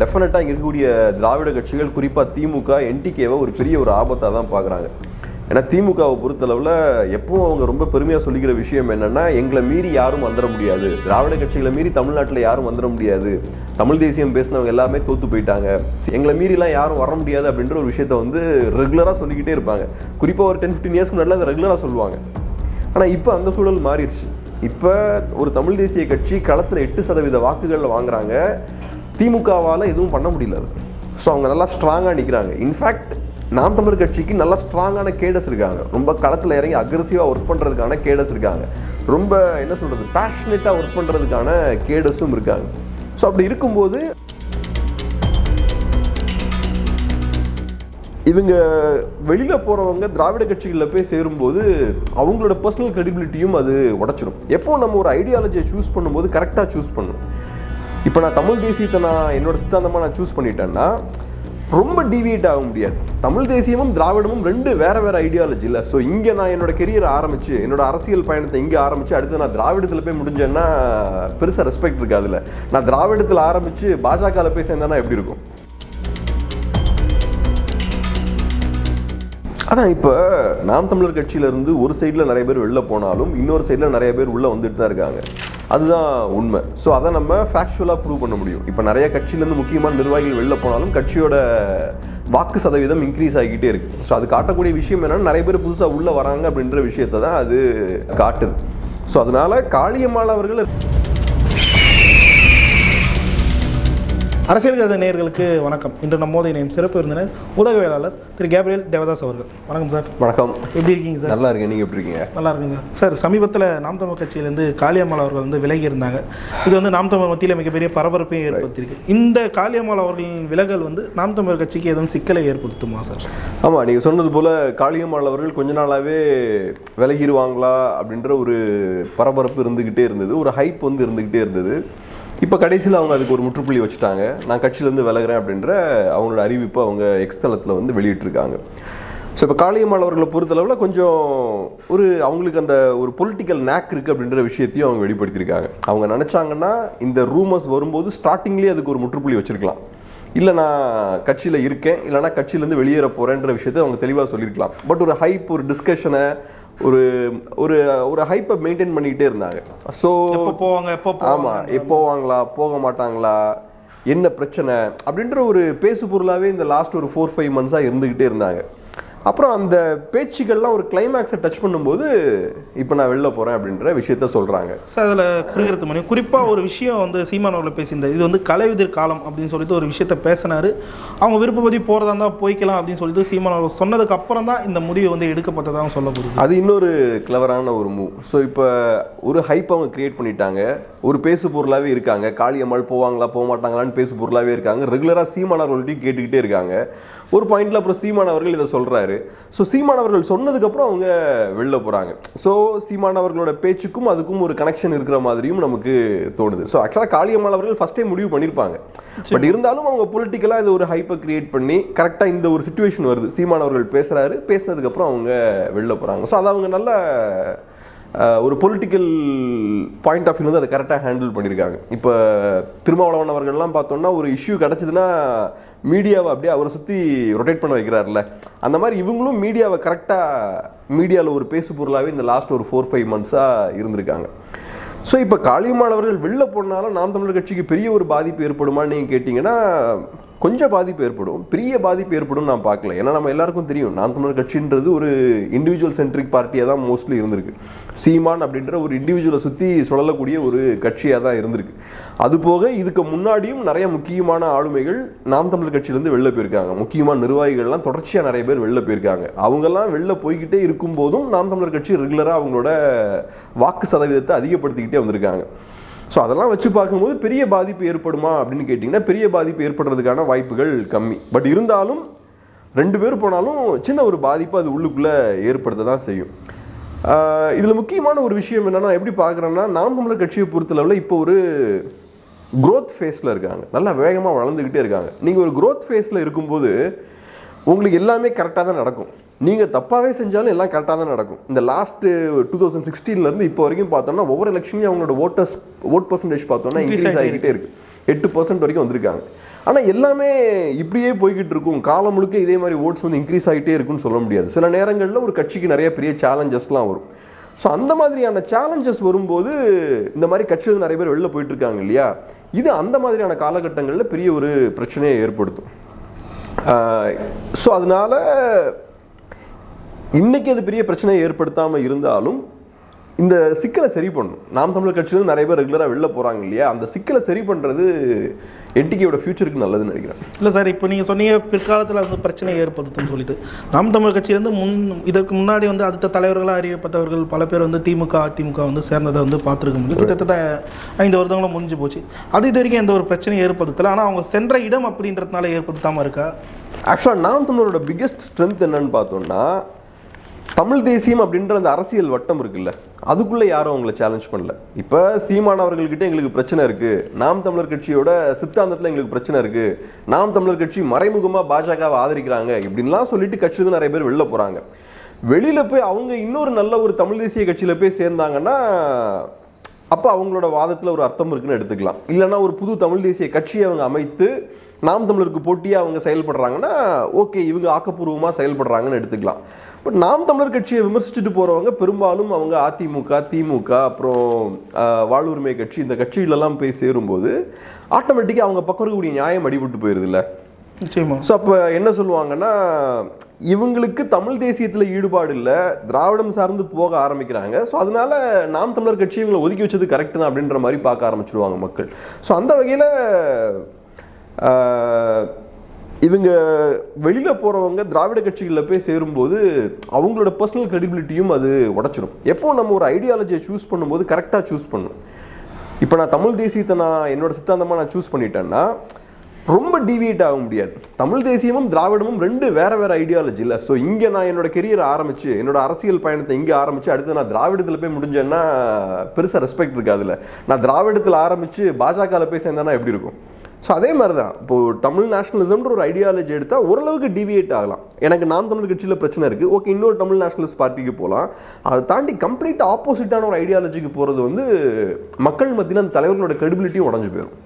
டெஃபினட்டாக இங்கே இருக்கக்கூடிய திராவிட கட்சிகள் குறிப்பாக திமுக என்டிகேவை ஒரு பெரிய ஒரு ஆபத்தாக தான் பார்க்குறாங்க ஏன்னா திமுகவை பொறுத்தளவில் எப்பவும் அவங்க ரொம்ப பெருமையாக சொல்லிக்கிற விஷயம் என்னென்னா எங்களை மீறி யாரும் வந்துட முடியாது. திராவிட கட்சிகளை மீறி தமிழ்நாட்டில் யாரும் வந்துட முடியாது. தமிழ் தேசியம் பேசினவங்க எல்லாமே தோத்து போயிட்டாங்க. எங்களை மீறிலாம் யாரும் வர முடியாது அப்படின்ற ஒரு விஷயத்த வந்து ரெகுலராக சொல்லிக்கிட்டே இருப்பாங்க. குறிப்பாக ஒரு டென் ஃபிஃப்டின் இயர்ஸ்க்கு முன்னாடி அதை ரெகுலராக சொல்லுவாங்க. ஆனால் இப்போ அந்த சூழல் மாறிடுச்சு. இப்போ ஒரு தமிழ் தேசிய கட்சி களத்தில் எட்டு சதவீத வாக்குகளில் வாங்குறாங்க. திமுகவால் எதுவும் பண்ண முடியல அது. ஸோ அவங்க நல்லா ஸ்ட்ராங்காக நிற்கிறாங்க இன்ஃபேக்ட் நாம் தமிழர் கட்சிக்கு நல்லா ஸ்ட்ராங்கான கேடஸ் இருக்காங்க. ரொம்ப களத்தில் இறங்கி அக்ரெசிவாக ஒர்க் பண்ணுறதுக்கான கேடஸ் இருக்காங்க. ரொம்ப என்ன சொல்கிறது பேஷனேட்டாக ஒர்க் பண்ணுறதுக்கான கேடஸும் இருக்காங்க. ஸோ அப்படி இருக்கும்போது இவங்க வெளியில் போகிறவங்க திராவிட கட்சிகளில் போய் சேரும்போது அவங்களோட பர்சனல் கிரெடிபிலிட்டியும் அது உடைச்சிடும் எப்போ நம்ம ஒரு ஐடியாலஜியை சூஸ் பண்ணும்போது கரெக்டாக சூஸ் பண்ணணும். இப்போ நான் தமிழ் தேசியத்தை நான் என்னோட சித்தாந்தமாக நான் சூஸ் பண்ணிட்டேன்னா ரொம்ப டிவியேட் ஆக முடியாது. தமிழ் தேசியமும் திராவிடமும் ரெண்டு வேறு வேறு ஐடியாலஜி இல்லை ஸோ இங்கே நான் என்னோட கெரியரை ஆரம்பித்து என்னோட அரசியல் பயணத்தை இங்கே ஆரம்பித்து அடுத்து நான் திராவிடத்தில் போய் முடிஞ்சேன்னா பெருசாக ரெஸ்பெக்ட் இருக்காதுல்ல நான் திராவிடத்தில் ஆரம்பித்து பாஜகவில் போய் சேர்ந்தேன்னா எப்படி இருக்கும்? அதான் இப்போ நாம் தமிழர் கட்சியிலேருந்து ஒரு சைடில் நிறைய பேர் வெளில போனாலும் இன்னொரு சைடில் நிறைய பேர் உள்ளே வந்துட்டு தான் இருக்காங்க. அதுதான் உண்மை. ஸோ அதை நம்ம ஃபேக்சுவலாக ப்ரூவ் பண்ண முடியும். இப்போ நிறைய கட்சியிலேருந்து முக்கியமான நிர்வாகிகள் வெளில போனாலும் கட்சியோட வாக்கு சதவீதம் இன்க்ரீஸ் ஆகிக்கிட்டே இருக்கு. ஸோ அது காட்டக்கூடிய விஷயம் என்னென்னா நிறைய பேர் புதுசாக உள்ளே வராங்க அப்படின்ற விஷயத்தை தான் அது காட்டுது. ஸோ அதனால காளியம்மாள் அவர்கள் அரசியல் கருத நேயர்களுக்கு வணக்கம். இன்று நம்மோதைய நேம் சிறப்பு விருந்தினர் உதவியாளர் திரு கேப்ரியல் தேவதாஸ் அவர்கள். வணக்கம் சார். வணக்கம். எப்படி இருக்கீங்க சார்? நல்லா இருக்கேன். நீங்கள் எப்படி இருக்கீங்க? நல்லா இருக்குங்க சார். சார் சமீபத்தில் நாம் தமிழ் கட்சியிலேருந்து காளியம்மாள் அவர்கள் வந்து விலகி இருந்தாங்க. இது வந்து நாம் தமிழ் மத்தியில் மிகப்பெரிய பரபரப்பையும் ஏற்படுத்தியிருக்கு. இந்த காளியம்மாள் அவர்களின் விலகல் வந்து நாம் தமிழ் கட்சிக்கு எதுவும் சிக்கலை ஏற்படுத்துமா சார்? ஆமாம் நீங்கள் சொன்னது போல் காளியம்மாள் அவர்கள் கொஞ்ச நாளாகவே விலகிடுவாங்களா அப்படின்ற ஒரு பரபரப்பு இருந்துக்கிட்டே இருந்தது. ஒரு ஹைப் வந்து இருந்துக்கிட்டே இருந்தது. இப்போ கடைசியில் அவங்க அதுக்கு ஒரு முற்றுப்புள்ளி வச்சுட்டாங்க. நான் கட்சியிலேருந்து விலகிறேன் அப்படின்ற அவங்களோட அறிவிப்பை அவங்க எக்ஸ்தலத்தில் வந்து வெளியிட்டிருக்காங்க. ஸோ இப்போ காளியம்மாள் அவர்களை பொறுத்தளவில் கொஞ்சம் ஒரு அவங்களுக்கு அந்த ஒரு பொலிட்டிக்கல் நேக் இருக்குது அப்படின்ற விஷயத்தையும் அவங்க வெளிப்படுத்தியிருக்காங்க. அவங்க நினச்சாங்கன்னா இந்த ரூமர்ஸ் வரும்போது ஸ்டார்டிங்லேயே அதுக்கு ஒரு முற்றுப்புள்ளி வச்சிருக்கலாம். இல்லை நான் கட்சியில் இருக்கேன் இல்லைனா கட்சியிலேருந்து வெளியேற போகிறேன்ற விஷயத்தை அவங்க தெளிவாக சொல்லியிருக்கலாம். பட் ஒரு ஹைப் ஒரு டிஸ்கஷனை ஒரு ஒரு ஒரு ஹைப்பை மெயின்டைன் பண்ணிக்கிட்டே இருந்தாங்க. ஸோ போவாங்க எப்போ ஆமா எப்போ வாங்களா போக மாட்டாங்களா என்ன பிரச்சனை அப்படின்ற ஒரு பேசு பொருளாவே இந்த லாஸ்ட் ஒரு ஃபோர் ஃபைவ் மந்த்ஸாக இருந்துக்கிட்டே இருந்தாங்க. அப்புறம் அந்த பேச்சுக்கள்லாம் ஒரு கிளைமேக்ஸை டச் பண்ணும்போது இப்போ நான் வெளில போகிறேன் அப்படின்ற விஷயத்த சொல்கிறாங்க சார் அதில் குறிக்கிறது மணி. குறிப்பாக ஒரு விஷயம் வந்து சீமான் அவர்கள் பேசியிருந்தார். இது வந்து கலையுதிர் காலம் அப்படின்னு சொல்லிட்டு ஒரு விஷயத்த பேசினாரு. அவங்க விருப்பப்படி போகிறதா இருந்தால் போய்க்கலாம் அப்படின்னு சொல்லிட்டு சீமான் அவர்கள் சொன்னதுக்கு அப்புறம் தான் இந்த முடிவு வந்து எடுக்கப்பட்டதாக சொல்லப்படுது அது இன்னொரு கிளவரான ஒரு மூவ் ஸோ இப்போ ஒரு ஹைப் அவங்க கிரியேட் பண்ணிட்டாங்க. ஒரு பேசு பொருளாகவே இருக்காங்க. காளியம்மாள் போவாங்களா போக மாட்டாங்களான்னு பேசு பொருளாகவே இருக்காங்க ரெகுலராக சீமானவர்கள்ட்டையும் கேட்டுக்கிட்டே இருக்காங்க. ஒரு பாயிண்ட்ல அப்புறம் சீமான் அவர்கள் இதை சொல்றாரு ஸோ சீமான் அவர்கள் சொன்னதுக்கப்புறம் அவங்க வெளில போகிறாங்க ஸோ சீமான் அவர்களோட பேச்சுக்கும் அதுக்கும் ஒரு கனெக்ஷன் இருக்கிற மாதிரியும் நமக்கு தோணுது. ஸோ ஆக்சுவலாக காளியம்மாள் அவர்கள் ஃபர்ஸ்டே முடிவு பண்ணியிருப்பாங்க பட் இருந்தாலும் அவங்க பொலிட்டிக்கலாக இது ஒரு ஹைப்பை கிரியேட் பண்ணி கரெக்டாக இந்த ஒரு சுச்சுவேஷன் வருது. சீமான் அவர்கள் பேசுகிறாரு பேசினதுக்கப்புறம் அவங்க வெளில போகிறாங்க ஸோ அதை அவங்க நல்ல ஒரு பொலிட்டிக்கல் பாயிண்ட் ஆஃப் வியூ வந்து அதை கரெக்டாக ஹேண்டில் பண்ணியிருக்காங்க. இப்போ திருமாவளவன் அவர்கள்லாம் பார்த்தோம்னா ஒரு இஷ்யூ கிடச்சிதுன்னா மீடியாவை அப்படியே அவரை சுற்றி ரொட்டேட் பண்ண வைக்கிறாருல்ல. அந்த மாதிரி இவங்களும் மீடியாவை கரெக்டாக மீடியாவில் ஒரு பேசு பொருளாகவே இந்த லாஸ்ட் ஒரு ஃபோர் ஃபைவ் மந்த்ஸாக இருந்திருக்காங்க. ஸோ இப்போ காளியம்மாள் அவர்கள் வெளில போனாலும் நாம் தமிழர் கட்சிக்கு பெரிய ஒரு பாதிப்பு ஏற்படுமான்னு நீங்கள் கேட்டிங்கன்னா கொஞ்சம் பாதிப்பு ஏற்படும். பெரிய பாதிப்பு ஏற்படும் நான் பார்க்கல. ஏன்னா நம்ம எல்லாருக்கும் தெரியும். நாம் தமிழர் கட்சின்றது ஒரு இண்டிவிஜுவல் சென்ட்ரிக் பார்ட்டியாக தான் மோஸ்ட்லி இருந்திருக்கு. சீமான் அப்படின்ற ஒரு இண்டிவிஜுவலை சுற்றி சுழலக்கூடிய ஒரு கட்சியாக தான் இருந்திருக்கு. அதுபோக இதுக்கு முன்னாடியும் நிறைய முக்கியமான ஆளுமைகள் நாம் தமிழர் கட்சியிலேருந்து வெளில போயிருக்காங்க. முக்கியமான நிர்வாகிகள்லாம் தொடர்ச்சியாக நிறைய பேர் வெளில போயிருக்காங்க. அவங்கெல்லாம் வெளில போய்கிட்டே இருக்கும்போதும் நாம் தமிழர் கட்சி ரெகுலராக அவங்களோட வாக்கு சதவீதத்தை அதிகப்படுத்திக்கிட்டே வந்திருக்காங்க. ஸோ அதெல்லாம் வச்சு பார்க்கும்போது பெரிய பாதிப்பு ஏற்படுமா அப்படின்னு கேட்டிங்கன்னா பெரிய பாதிப்பு ஏற்படுறதுக்கான வாய்ப்புகள் கம்மி. பட் இருந்தாலும் ரெண்டு பேர் போனாலும் சின்ன ஒரு பாதிப்பு அது உள்ளுக்குள்ளே ஏற்படுத்த தான் செய்யும். இதில் முக்கியமான ஒரு விஷயம் என்னன்னா எப்படி பார்க்குறேன்னா நாம் தமிழர் கட்சியை பொறுத்தளவில் இப்போ ஒரு க்ரோத் ஃபேஸில் இருக்காங்க. நல்லா வேகமாக வளர்ந்துக்கிட்டே இருக்காங்க. நீங்கள் ஒரு க்ரோத் ஃபேஸில் இருக்கும்போது உங்களுக்கு எல்லாமே கரெக்டாக தான் நடக்கும். நீங்கள் தப்பாகவே செஞ்சாலும் எல்லாம் கரெக்டாக தான் நடக்கும். இந்த லாஸ்ட்டு டூ தௌசண்ட் சிக்ஸ்டீன்லேருந்து இப்போ வரைக்கும் பார்த்தோம்னா ஒவ்வொரு எலெக்ஷன்லையும் அவங்களோட ஓட்டர்ஸ் ஓட் பர்சன்டேஜ் பார்த்தோம்னா இன்க்ரீஸ் ஆகிக்கிட்டே இருக்கு. எட்டு பர்சன்ட் வரைக்கும் வந்திருக்காங்க. ஆனால் எல்லாமே இப்படியே போய்கிட்டு இருக்கும். காலம் முழுக்க இதே மாதிரி ஓட்ஸ் வந்து இன்க்ரீஸ் ஆகிட்டே இருக்குன்னு சொல்ல முடியாது. சில நேரங்களில் ஒரு கட்சிக்கு நிறைய பெரிய சேலஞ்சஸ்லாம் வரும். ஸோ அந்த மாதிரியான சேலஞ்சஸ் வரும்போது இந்த மாதிரி கட்சிகள் நிறைய பேர் வெளில போயிட்டு இருக்காங்க இல்லையா? இது அந்த மாதிரியான காலகட்டங்களில் பெரிய ஒரு பிரச்சனையை ஏற்படுத்தும். ஸோ அதனால இன்னைக்கு அது பெரிய பிரச்சனையை ஏற்படுத்தாமல் இருந்தாலும் இந்த சிக்கலை சரி பண்ணணும். நாம் தமிழர் கட்சியிலும் நிறைய பேர் ரெகுலராக வெளில போகிறாங்க இல்லையா? அந்த சிக்கலை சரி பண்ணுறது என்டிகேயோட ஃபியூச்சருக்கு நல்லதுன்னு நினைக்கிறேன். இல்லை சார் இப்போ நீங்கள் சொன்னீங்க பிற்காலத்தில் வந்து பிரச்சனை ஏற்படுத்தும்னு சொல்லிட்டு. நாம் தமிழ் கட்சியிலேருந்து முன் இதற்கு முன்னாடி வந்து அடுத்த தலைவர்களாக அறியப்பட்டவர்கள் பல பேர் வந்து திமுக அதிமுக வந்து சேர்ந்ததை வந்து பார்த்துருக்க முடியும். கிட்டத்தட்ட ஐந்து வருடங்களும் முடிஞ்சு போச்சு. அது இது வரைக்கும் எந்த ஒரு பிரச்சனையும் ஏற்படுத்தலை. ஆனால் அவங்க சென்ற இடம் அப்படின்றதுனால ஏற்படுத்தாமல் இருக்கா? ஆக்சுவலாக நாம் தமிழரோட பிக்கெஸ்ட் ஸ்ட்ரென்த் என்னன்னு பார்த்தோம்னா தமிழ் தேசியம் அப்படின்ற அந்த அரசியல் வட்டம் இருக்குல்ல அதுக்குள்ளே யாரும் அவங்கள சேலஞ்ச் பண்ணல. இப்போ சீமான் அவர்கள்கிட்ட எங்களுக்கு பிரச்சனை இருக்குது நாம் தமிழர் கட்சியோட சித்தாந்தத்தில் எங்களுக்கு பிரச்சனை இருக்குது நாம் தமிழர் கட்சி மறைமுகமாக பாஜகவை ஆதரிக்கிறாங்க இப்படின்லாம் சொல்லிட்டு கட்சியில நிறைய பேர் வெளில போகிறாங்க வெளியில் போய் அவங்க இன்னொரு நல்ல ஒரு தமிழ் தேசிய கட்சியில் போய் சேர்ந்தாங்கன்னா அப்போ அவங்களோட வாதத்தில் ஒரு அர்த்தம் இருக்குன்னு எடுத்துக்கலாம். இல்லைன்னா ஒரு புது தமிழ் தேசிய கட்சியை அவங்க அமைத்து நாம் தமிழருக்கு போட்டியாக அவங்க செயல்படுறாங்கன்னா ஓகே இவங்க ஆக்கப்பூர்வமாக செயல்படுறாங்கன்னு எடுத்துக்கலாம். பட் நாம் தமிழர் கட்சியை விமர்சிச்சுட்டு போகிறவங்க பெரும்பாலும் அவங்க அதிமுக திமுக அப்புறம் வாழ்வுரிமை கட்சி இந்த கட்சிகளெல்லாம் போய் சேரும்போது ஆட்டோமேட்டிக்காக அவங்க பக்கம் இருக்கக்கூடிய நியாயம் அடிபட்டு போயிருதுல்ல. நிச்சயமா. ஸோ அப்போ என்ன சொல்லுவாங்கன்னா இவங்களுக்கு தமிழ் தேசியத்தில் ஈடுபாடு இல்லை திராவிடம் சார்ந்து போக ஆரம்பிக்கிறாங்க. ஸோ அதனால நாம் தமிழர் கட்சி இவங்களை ஒதுக்கி வச்சது கரெக்ட் தான் அப்படின்ற மாதிரி பார்க்க ஆரம்பிச்சிருவாங்க மக்கள். ஸோ அந்த வகையில் இவங்க வெளியில் போகிறவங்க திராவிட கட்சிகளில் போய் சேரும்போது அவங்களோட பர்சனல் கிரெடிபிலிட்டியும் அது உடச்சிடும் எப்போ நம்ம ஒரு ஐடியாலஜியை சூஸ் பண்ணும்போது கரெக்டாக சூஸ் பண்ணணும். இப்போ நான் தமிழ் தேசியத்தை நான் என்னோட சித்தாந்தமாக நான் சூஸ் பண்ணிட்டேன்னா ரொம்ப டிவியேட் ஆக முடியாது. தமிழ் தேசியமும் திராவிடமும் ரெண்டு வேற வேற ஐடியாலஜி இல்லை ஸோ இங்கே நான் என்னோட கெரியரை ஆரம்பிச்சு என்னோட அரசியல் பயணத்தை இங்கே ஆரம்பிச்சு அடுத்து நான் திராவிடத்தில் போய் முடிஞ்சேன்னா பெருசாக ரெஸ்பெக்ட் இருக்காதுல்ல. நான் திராவிடத்தில் ஆரம்பிச்சு பாஜகவில் போய் சேர்ந்தேன்னா எப்படி இருக்கும்? ஸோ அதே மாதிரி தான் இப்போது தமிழ் நேஷனலிசம்ன்ற ஒரு ஐடியாலஜி எடுத்தால் ஓரளவுக்கு டிவியேட் ஆகலாம். எனக்கு நாம் தமிழ் கட்சியில் பிரச்சனை இருக்குது ஓகே இன்னொரு தமிழ் நேஷனலிஸ்ட் பார்ட்டிக்கு போகலாம் அதை தாண்டி கம்ப்ளீட் ஆப்போசிட்டான ஒரு ஐடியாலஜிக்கு போகிறது வந்து மக்கள் மத்தியில் அந்த தலைவர்களோட கிரெடிபிலிட்டியும் உடஞ்சு போயிடும்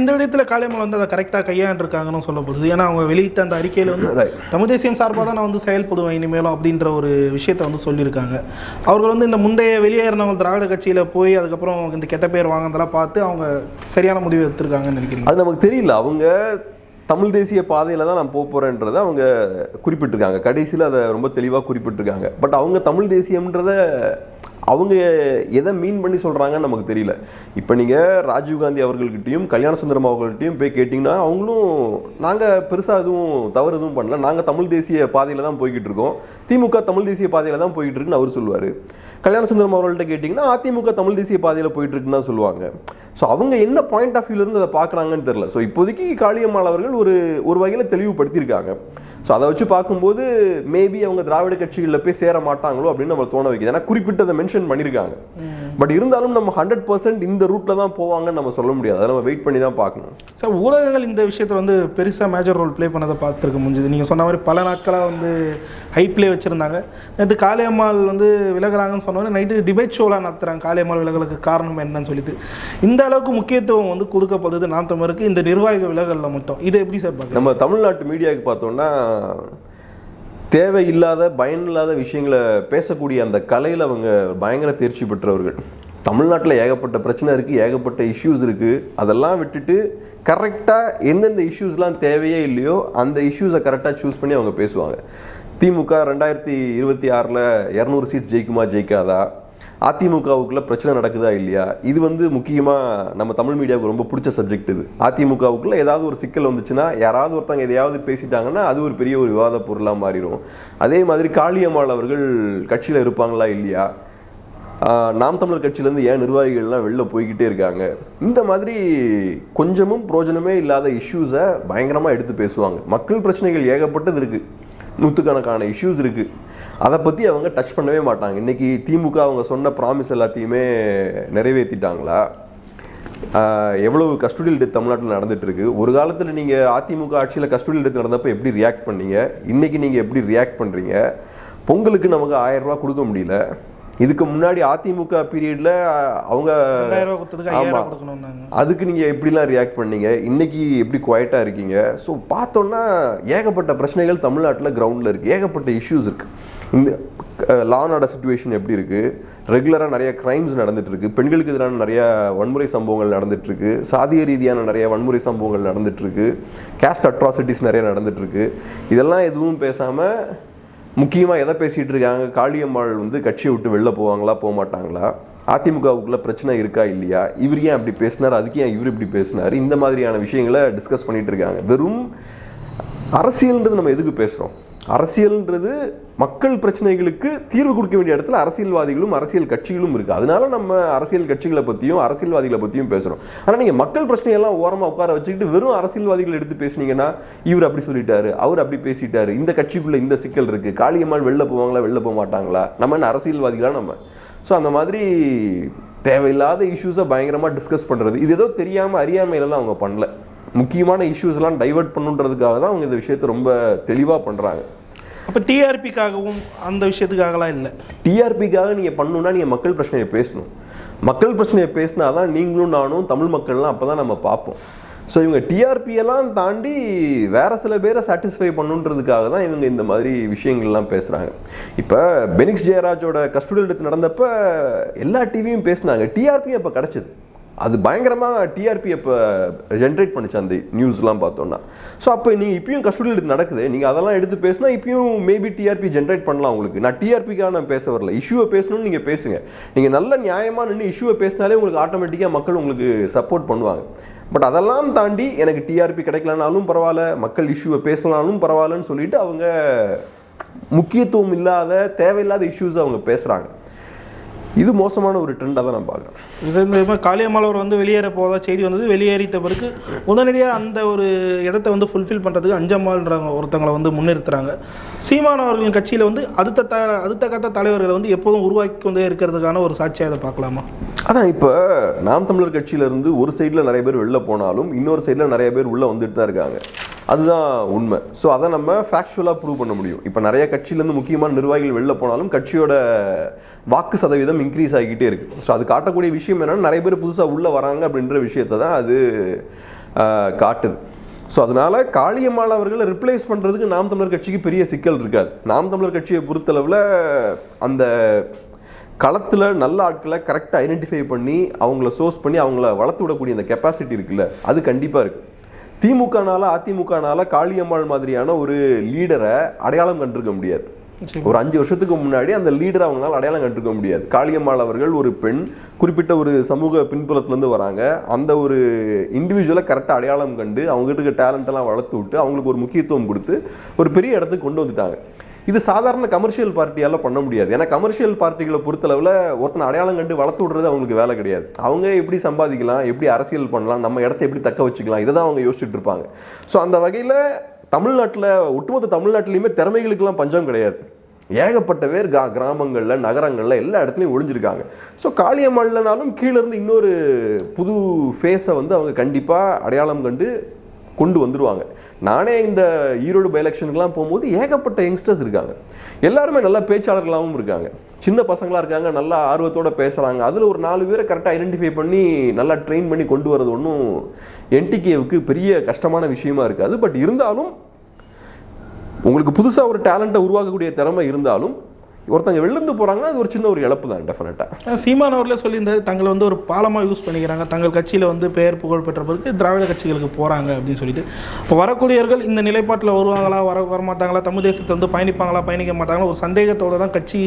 இந்த விதத்தில் காளியம்மாள் வந்து அதை கரெக்டாக கையாண்டிருக்காங்கன்னு சொல்லப்படுது. ஏன்னா அவங்க வெளியிட்ட அந்த அறிக்கையில் வந்து. தமிழ் தேசியம் சார்பாக தான் நான் வந்து செயல்படுவேன் இனிமேலும் அப்படின்ற ஒரு விஷயத்தை வந்து சொல்லியிருக்காங்க. அவர்கள் வந்து இந்த முந்தைய வெளியேறினவங்க திராவிட கட்சியில் போய் அதுக்கப்புறம் இந்த கெட்ட பேர் வாங்கினதெல்லாம் பார்த்து அவங்க சரியான முடிவு எடுத்திருக்காங்கன்னு நினைக்கிறீங்க? அது நமக்கு தெரியல. அவங்க தமிழ் தேசிய பாதையில் தான் நான் போக போகிறேன்றதை அவங்க குறிப்பிட்டிருக்காங்க. கடைசியில் அதை ரொம்ப தெளிவாக குறிப்பிட்டிருக்காங்க. பட் அவங்க தமிழ் தேசியம்ன்றத அவங்க எதை மீன் பண்ணி சொல்கிறாங்கன்னு நமக்கு தெரியல. இப்போ நீங்கள் ராஜீவ்காந்தி அவர்கள்கிட்டயும் கல்யாண சுந்தரம் அவர்கள்ட்டையும் போய் கேட்டிங்கன்னா அவங்களும் நாங்கள் பெருசாக எதுவும் தவறு எதுவும் பண்ணல. நாங்கள் தமிழ் தேசிய பாதையில் தான் போய்கிட்டு இருக்கோம். திமுக தமிழ் தேசிய பாதையில் தான் போய்கிட்டு இருக்குன்னு அவர் சொல்லுவார். கல்யாண சுந்தரம் அவர்கள்ட்ட கேட்டிங்கன்னா அதிமுக தமிழ் தேசிய பாதையில் போயிட்டு இருக்குன்னு தான் சொல்லுவாங்க. ஸோ அவங்க என்ன பாயிண்ட் ஆஃப் வியூலேருந்து அதை பார்க்குறாங்கன்னு தெரில ஸோ இப்போதைக்கு காளியம்மாள் அவர்கள் ஒரு ஒரு வகையில் தெளிவுபடுத்தியிருக்காங்க. ஸோ அதை வச்சு பார்க்கும்போது மேபி அவங்க திராவிட கட்சிகளில் போய் சேர மாட்டாங்களோ அப்படின்னு நம்ம தோண வைக்குது. ஏன்னா குறிப்பிட்டதை மென்ஷன் பண்ணியிருக்காங்க பட் இருந்தாலும் நம்ம ஹண்ட்ரட் பர்சன்ட் இந்த ரூட்டில் தான் போவாங்கன்னு நம்ம சொல்ல முடியாது. அதை நம்ம வெயிட் பண்ணி தான் பார்க்கணும். சார் ஊடகங்கள் இந்த விஷயத்தில் வந்து பெருசாக மேஜர் ரோல் ப்ளே பண்ணதை பார்த்துருக்க முடிஞ்சது. நீங்கள் சொன்ன மாதிரி பல நாட்களாக வந்து ஹைப்லே வச்சுருந்தாங்க. நேற்று காளியம்மாள் வந்து விலகுறாங்கன்னு சொன்னோன்னே நைட்டு டிபேட் ஷோலாம் நடத்துகிறாங்க காளியம்மாள் விலகலுக்கு காரணம் என்னன்னு சொல்லிட்டு. இந்த அளவுக்கு முக்கியத்துவம் வந்து கொடுக்கப்படுது நாம் தமிழருக்கு இந்த நிர்வாக விலகலில் மட்டும். இதை எப்படி சார் பார்க்குறோம் நம்ம தமிழ்நாட்டு மீடியாவுக்கு பார்த்தோம்னா தேவையில்லாத பயனில்லாத விஷயங்களை பேசக்கூடிய அந்த கலையில் அவங்க பயங்கர தேர்ச்சி பெற்றவர்கள். தமிழ்நாட்டில் ஏகப்பட்ட பிரச்சனை இருக்குது ஏகப்பட்ட இஷ்யூஸ் இருக்குது அதெல்லாம் விட்டுட்டு கரெக்டாக எந்தெந்த இஷ்யூஸ்லாம் தேவையே இல்லையோ அந்த இஷ்யூஸை கரெக்டாக சூஸ் பண்ணி அவங்க பேசுவாங்க. திமுக ரெண்டாயிரத்தி இருபத்தி ஆறில் இரநூறு சீட் ஜெயிக்குமா ஜெயிக்காதா? அதிமுகவுக்குள்ள பிரச்சனை நடக்குதா இல்லையா? இது வந்து முக்கியமாக நம்ம தமிழ் மீடியாவுக்கு ரொம்ப பிடிச்ச சப்ஜெக்ட் இது. அதிமுகவுக்குள்ள ஏதாவது ஒரு சிக்கல் வந்துச்சுன்னா யாராவது ஒருத்தங்க எதையாவது பேசிட்டாங்கன்னா அது ஒரு பெரிய ஒரு விவாத பொருளாக மாறிடும் அதே மாதிரி காளியம்மாள் அவர்கள் கட்சியில் இருப்பாங்களா இல்லையா? நாம் தமிழர் கட்சியிலேருந்து ஏன் நிர்வாகிகள்லாம் வெளில போய்கிட்டே இருக்காங்க? இந்த மாதிரி கொஞ்சமும் பிரோஜனமே இல்லாத இஷ்யூஸை பயங்கரமாக எடுத்து பேசுவாங்க. மக்கள் பிரச்சனைகள் ஏகப்பட்டது இருக்குது நூற்றுக்கணக்கான இஷ்யூஸ் இருக்குது அதை பற்றி அவங்க டச் பண்ணவே மாட்டாங்க. இன்றைக்கி திமுக அவங்க சொன்ன ப்ராமிஸ் எல்லாத்தையுமே நிறைவேற்றிட்டாங்களா எவ்வளவு கஸ்டடியல் டெத் தமிழ்நாட்டில் நடந்துகிட்ருக்கு ஒரு காலத்தில் நீங்கள் அதிமுக ஆட்சியில் கஸ்டடியல் டெத் நடந்தப்போ எப்படி ரியாக்ட் பண்ணீங்க? இன்றைக்கி நீங்கள் எப்படி ரியாக்ட் பண்ணுறீங்க பொங்கலுக்கு நமக்கு ஆயிரம் ரூபா கொடுக்க முடியல. இதுக்கு முன்னாடி அதிமுக பீரியட்ல அவங்க அதுக்கு நீங்க எப்படிலாம் ரியாக்ட் பண்ணீங்க? இன்னைக்கு எப்படி குவைட்டா இருக்கீங்க? ஸோ பார்த்தோன்னா ஏகப்பட்ட பிரச்சனைகள் தமிழ்நாட்டில் கிரவுண்டில் இருக்கு. ஏகப்பட்ட இஷ்யூஸ் இருக்கு. இந்த லா சுச்சுவேஷன் எப்படி இருக்கு? ரெகுலராக நிறைய கிரைம்ஸ் நடந்துட்டு இருக்கு. பெண்களுக்கு எதிரான நிறைய வன்முறை சம்பவங்கள் நடந்துட்டு இருக்கு. சாதிய ரீதியான நிறைய வன்முறை சம்பவங்கள் நடந்துட்டு இருக்கு. கேஸ்ட் அட்ராசிட்டிஸ் நிறைய நடந்துட்டு இருக்கு. இதெல்லாம் எதுவும் பேசாம முக்கியமாக எதை பேசிகிட்டு இருக்காங்க? காளியம்மாள் வந்து கட்சியை விட்டு வெளில போவாங்களா போக மாட்டாங்களா அதிமுகவுக்குள்ளே பிரச்சனை இருக்கா இல்லையா? இவர் ஏன் அப்படி பேசினார்? அதுக்கு ஏன் இவர் இப்படி பேசினார்? இந்த மாதிரியான விஷயங்களை டிஸ்கஸ் பண்ணிகிட்டு இருக்காங்க. வெறும் அரசியல்ன்றது நம்ம எதுக்கு பேசுகிறோம் அரசியல்ன்றது மக்கள் பிரச்சனைகளுக்கு தீர்வு கொடுக்க வேண்டிய இடத்துல அரசியல்வாதிகளும் அரசியல் கட்சிகளும் இருக்குது அதனால நம்ம அரசியல் கட்சிகளை பற்றியும் அரசியல்வாதிகளை பற்றியும் பேசுகிறோம் ஆனால் நீங்கள் மக்கள் பிரச்சனையெல்லாம் ஓரமாக உட்கார வச்சுக்கிட்டு வெறும் அரசியல்வாதிகள் எடுத்து பேசுனீங்கன்னா இவர் அப்படி சொல்லிட்டாரு அவர் அப்படி பேசிட்டாரு இந்த கட்சிக்குள்ளே இந்த சிக்கல் இருக்குது காளியம்மாள் வெளில போவாங்களா வெளில போக மாட்டாங்களா? நம்ம என்ன அரசியல்வாதிகளாக நம்ம? ஸோ அந்த மாதிரி தேவையில்லாத இஷ்யூஸை பயங்கரமாக டிஸ்கஸ் பண்ணுறது இது ஏதோ தெரியாமல் அறியாமையிலலாம் அவங்க பண்ணல. முக்கியமான இஷ்யூஸ்லாம் டைவர்ட் பண்ணுன்றதுக்காக தான் அவங்க இந்த விஷயத்தை ரொம்ப தெளிவாக பண்ணுறாங்க அப்போ டிஆர்பிக்காகவும் அந்த விஷயத்துக்காகலாம் இல்லை. டிஆர்பிக்காக நீங்கள் பண்ணணும்னா நீங்கள் மக்கள் பிரச்சனையை பேசணும். மக்கள் பிரச்சனையை பேசினா தான் நீங்களும் நானும் தமிழ் மக்கள்லாம் அப்போ தான் நம்ம பார்ப்போம். ஸோ இவங்க டிஆர்பி எல்லாம் தாண்டி வேற சில பேரை சாட்டிஸ்ஃபை பண்ணுன்றதுக்காக தான் இவங்க இந்த மாதிரி விஷயங்கள்லாம் பேசுகிறாங்க இப்போ பெனிக்ஸ் ஜெயராஜோட கஸ்டடியல் எடுத்து நடந்தப்ப எல்லா டிவியும் பேசினாங்க. டிஆர்பியும் இப்போ கிடச்சிது. அது பயங்கரமாக டிஆர்பி இப்போ ஜென்ரேட் பண்ணிச்சு அந்த நியூஸ்லாம் பார்த்தோன்னா ஸோ அப்போ நீங்கள் இப்பயும் கஸ்டடியில் எடுத்து நடக்குது நீங்கள் அதெல்லாம் எடுத்து பேசினா இப்பயும் மேபி டிஆர்பி ஜென்ரேட் பண்ணலாம் உங்களுக்கு. நான் டிஆர்பிக்காக நான் பேச வரல. இஷ்யூவை பேசணும்னு நீங்கள் பேசுங்க. நீங்கள் நல்ல நியாயமாக நின்று இஷ்யூவை பேசினாலே உங்களுக்கு ஆட்டோமேட்டிக்காக மக்கள் உங்களுக்கு சப்போர்ட் பண்ணுவாங்க. பட் அதெல்லாம் தாண்டி எனக்கு டிஆர்பி கிடைக்கலனாலும் பரவாயில்ல மக்கள் இஷ்யூவை பேசலனாலும் பரவாயில்லன்னு சொல்லிட்டு அவங்க முக்கியத்துவம் இல்லாத தேவையில்லாத இஷ்யூஸ் அவங்க பேசுகிறாங்க இது மோசமான ஒரு ட்ரெண்டாக தான் நான் பார்க்குறேன். இந்த மாதிரி காளியம்மாள் அவர் வந்து வெளியேற போதா செய்தி வந்தது. வெளியேறித்த பிறகு உடனடியாக அந்த ஒரு இடத்தை வந்து ஃபுல்ஃபில் பண்ணுறதுக்கு அஞ்சம்மாள்ன்றவங்க ஒருத்தங்களை வந்து முன்னிறுத்துறாங்க. சீமான் அவர்களின் கட்சியில் வந்து அடுத்த த அடுத்த கட்ட தலைவர்களை வந்து எப்போதும் உருவாக்கி கொண்டே இருக்கிறதுக்கான ஒரு சாட்சியாக அதை பார்க்கலாமா? அதான் இப்போ நாம் தமிழர் கட்சியில இருந்து ஒரு சைடில் நிறைய பேர் வெளில போனாலும் இன்னொரு சைடில் நிறைய பேர் உள்ளே வந்துட்டு தான் இருக்காங்க. அதுதான் உண்மை. ஸோ அதை நம்ம ஃபேக்சுவலாக ப்ரூவ் பண்ண முடியும். இப்போ நிறைய கட்சியிலேருந்து முக்கியமான நிர்வாகிகள் வெளில போனாலும் கட்சியோட வாக்கு சதவீதம் இன்க்ரீஸ் ஆகிக்கிட்டே இருக்குது ஸோ அது காட்டக்கூடிய விஷயம் என்னன்னா நிறைய பேர் புதுசாக உள்ளே வராங்க அப்படின்ற விஷயத்தை தான் அது காட்டுது. ஸோ அதனால் காளியம்மாள் அவர்களை ரிப்ளேஸ் பண்ணுறதுக்கு நாம் தமிழர் கட்சிக்கு பெரிய சிக்கல் இருக்காது. நாம் தமிழர் கட்சியை பொறுத்தளவில் அந்த களத்தில் நல்ல ஆட்களை கரெக்டாக ஐடென்டிஃபை பண்ணி அவங்கள சோர்ஸ் பண்ணி அவங்கள வளர்த்து விடக்கூடிய அந்த கெப்பாசிட்டி இருக்குல்ல அது கண்டிப்பாக இருக்குது திமுகனால அதிமுகனால காளியம்மாள் மாதிரியான ஒரு லீடரை அடையாளம் கண்டிருக்க முடியாது. ஒரு அஞ்சு வருஷத்துக்கு முன்னாடி அந்த லீடரை அவங்களால அடையாளம் கண்டிருக்க முடியாது. காளியம்மாள் அவர்கள் ஒரு பெண் குறிப்பிட்ட ஒரு சமூக பின்புலத்துலேருந்து வராங்க. அந்த ஒரு இண்டிவிஜுவலை கரெக்டாக அடையாளம் கண்டு அவங்ககிட்ட talent எல்லாம் வளர்த்து விட்டு அவங்களுக்கு ஒரு முக்கியத்துவம் கொடுத்து ஒரு பெரிய இடத்துக்கு கொண்டு வந்துட்டாங்க. இது சாதாரண கமர்ஷியல் பார்ட்டியால் பண்ண முடியாது. ஏன்னா கமர்ஷியல் பார்ட்டிகளை பொறுத்தளவில் ஒருத்தனை அடையாளம் கண்டு வளர்த்து விடுறது அவங்களுக்கு வேலை கிடையாது. அவங்க எப்படி சம்பாதிக்கலாம் எப்படி அரசியல் பண்ணலாம் நம்ம இடத்த எப்படி தக்க வச்சுக்கலாம் இதை தான் அவங்க யோசிச்சுட்டு இருப்பாங்க. ஸோ அந்த வகையில் தமிழ்நாட்டில் ஒட்டுமொத்த தமிழ்நாட்டிலையுமே திறமைகளுக்கெல்லாம் பஞ்சம் கிடையாது. ஏகப்பட்ட பேர் கா கிராமங்களில் நகரங்களில் எல்லா இடத்துலையும் ஒழிஞ்சிருக்காங்க. ஸோ காளியம்மாள்னாலும் கீழேருந்து இன்னொரு புது ஃபேஸை வந்து அவங்க கண்டிப்பாக அடையாளம் கண்டு கொண்டு வந்துடுவாங்க நானே இந்த ஈரோடு பை எலெக்ஷனுக்குலாம் போகும்போது ஏகப்பட்ட யங்ஸ்டர்ஸ் இருக்காங்க. எல்லாருமே நல்ல பேச்சாளர்களாகவும் இருக்காங்க. சின்ன பசங்களாக இருக்காங்க நல்லா ஆர்வத்தோட பேசுகிறாங்க அதில் ஒரு நாலு பேரை கரெக்டாக ஐடென்டிஃபை பண்ணி நல்லா ட்ரெயின் பண்ணி கொண்டு வரது ஒன்றும் என்டிகேவுக்கு பெரிய கஷ்டமான விஷயமா இருக்காது. பட் இருந்தாலும் உங்களுக்கு புதுசாக ஒரு டேலண்ட்டை உருவாக்கக்கூடிய திறமை இருந்தாலும் ஒருத்தங்க வெளிலேருந்து போறாங்கன்னா அது ஒரு சின்ன ஒரு இழப்பு தான் டெஃபினட்டாக சீமான் அவர்களே சொல்லியிருந்தாரு தங்களை வந்து ஒரு பாலமாக யூஸ் பண்ணிக்கிறாங்க. தங்கள் கட்சியில் வந்து பெயர் புகழ் பெற்ற பிறகு திராவிட கட்சிகளுக்கு போகிறாங்க அப்படின்னு சொல்லிட்டு. இப்போ வரக்கூடியவர்கள் இந்த நிலைப்பாட்டில் வருவாங்களா? வர வரமாட்டாங்களா? தமிழ் தேசத்தை வந்து பயணிப்பாங்களா? பயணிக்க மாட்டாங்களா? ஒரு சந்தேகத்தோட தான் கட்சி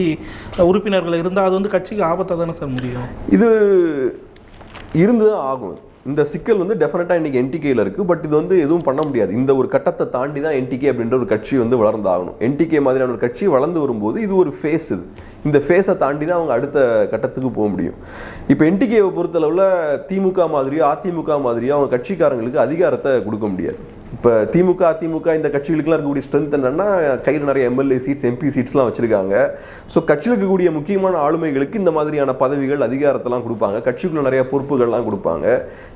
உறுப்பினர்கள் இருந்தால் அது வந்து கட்சிக்கு ஆபத்தாக தானே சார் முடியும்? இது இருந்து தான் ஆகும். இந்த சிக்கல் வந்து டெஃபினட்டாக இன்றைக்கி என்டிகேல இருக்குது பட் இது வந்து எதுவும் பண்ண முடியாது. இந்த ஒரு கட்டத்தை தாண்டி தான் என்டிகே அப்படின்ற ஒரு கட்சி வந்து வளர்ந்தாகணும். என்டிகே மாதிரியான ஒரு கட்சி வளர்ந்து வரும்போது இது ஒரு ஃபேஸ் இது. இந்த ஃபேஸை தாண்டி தான் அவங்க அடுத்த கட்டத்துக்கு போக முடியும். இப்போ என்டிகேவை பொறுத்தளவில் திமுக மாதிரியோ அதிமுக மாதிரியோ அவங்க கட்சிக்காரங்களுக்கு அதிகாரத்தை கொடுக்க முடியாது. இப்போ திமுக அதிமுக இந்த கட்சிகளுக்குலாம் இருக்கக்கூடிய ஸ்ட்ரென்த் என்னன்னா கையில் நிறைய எம்எல்ஏ சீட்ஸ் எம்பி சீட்ஸ்லாம் வச்சிருக்காங்க. ஸோ கட்சியில் இருக்கக்கூடிய முக்கியமான ஆளுமைகளுக்கு இந்த மாதிரியான பதவிகள் அதிகாரத்தெல்லாம் கொடுப்பாங்க. கட்சிக்குள்ளே நிறைய பொறுப்புகள்லாம் கொடுப்பாங்க.